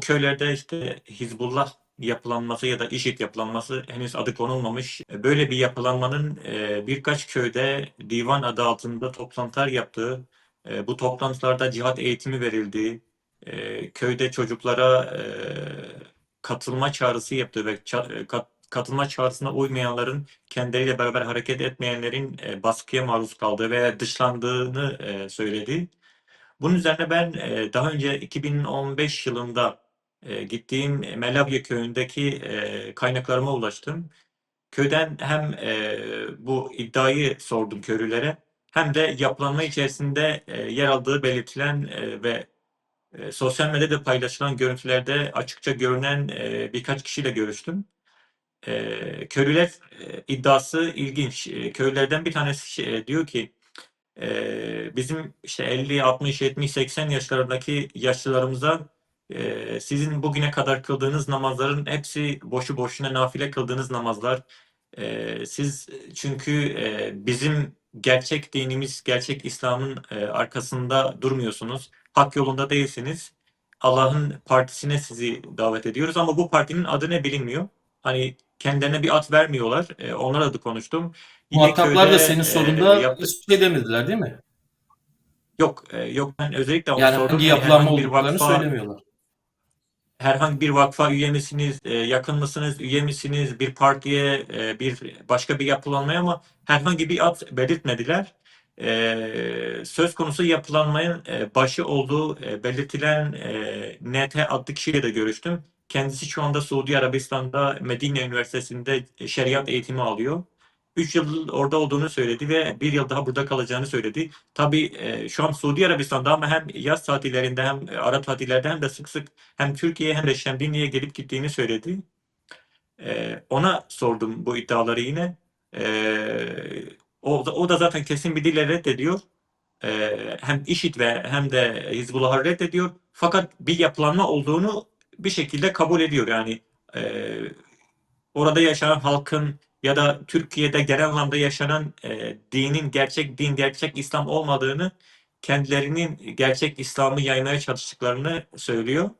köylerde işte Hizbullah yapılanması ya da IŞİD yapılanması henüz adı konulmamış. E, Böyle bir yapılanmanın e, birkaç köyde divan adı altında toplantılar yaptığı, e, bu toplantılarda cihat eğitimi verildiği, köyde çocuklara katılma çağrısı yaptığı ve katılma çağrısına uymayanların kendileriyle beraber hareket etmeyenlerin baskıya maruz kaldığı veya dışlandığını söyledi. Bunun üzerine ben daha önce 2015 yılında e, gittiğim Melavye köyündeki e, kaynaklarıma ulaştım. Köyden hem e, bu iddiayı sordum köylülere hem de yapılanma içerisinde e, yer aldığı belirtilen e, ve e, sosyal medyada paylaşılan görüntülerde açıkça görünen e, birkaç kişiyle görüştüm. E, köylüler e, iddiası ilginç. E, köylülerden bir tanesi şey- diyor ki e, bizim işte 50, 60, 70, 80 yaşlarındaki yaşlılarımıza e, sizin bugüne kadar kıldığınız namazların hepsi boşu boşuna nafile kıldığınız namazlar. E, siz çünkü e, bizim gerçek dinimiz, gerçek İslam'ın e, arkasında durmuyorsunuz. Hak yolunda değilsiniz. Allah'ın partisine sizi davet ediyoruz ama bu partinin adı ne bilinmiyor. Hani kendilerine bir ad vermiyorlar. E, onlar adı konuştum. Muhataplar da senin e, sorunda hiç şey demediler değil mi? Yok, e, yok ben özellikle onu Yani sordum. hangi Hani yapılanma olduklarını söylemiyorlar. Herhangi bir vakfa üye misiniz, e, yakın mısınız, üye misiniz, bir partiye, e, bir başka bir yapılanmaya ama herhangi bir ad belirtmediler. E, söz konusu yapılanmanın e, başı olduğu belirtilen e, NT adlı kişiyle de görüştüm. Kendisi şu anda Suudi Arabistan'da Medine Üniversitesi'nde şeriat eğitimi alıyor. 3 yıl orada olduğunu söyledi ve bir yıl daha burada kalacağını söyledi. Tabii e, şu an Suudi Arabistan'da ama hem yaz tatillerinde hem e, ara tatillerde hem de sık sık hem Türkiye'ye hem de Şemdinli'ye gelip gittiğini söyledi. E, ona sordum bu iddiaları yine. E, o, da- o da zaten kesin bir dille reddediyor. E, hem IŞİD ve hem de Hizbullah'ı reddediyor. Fakat bir yapılanma olduğunu bir şekilde kabul ediyor. Yani e, orada yaşanan halkın ya da Türkiye'de genel anlamda yaşanan e, dinin gerçek din, gerçek İslam olmadığını kendilerinin gerçek İslam'ı yaymaya çalıştıklarını söylüyor.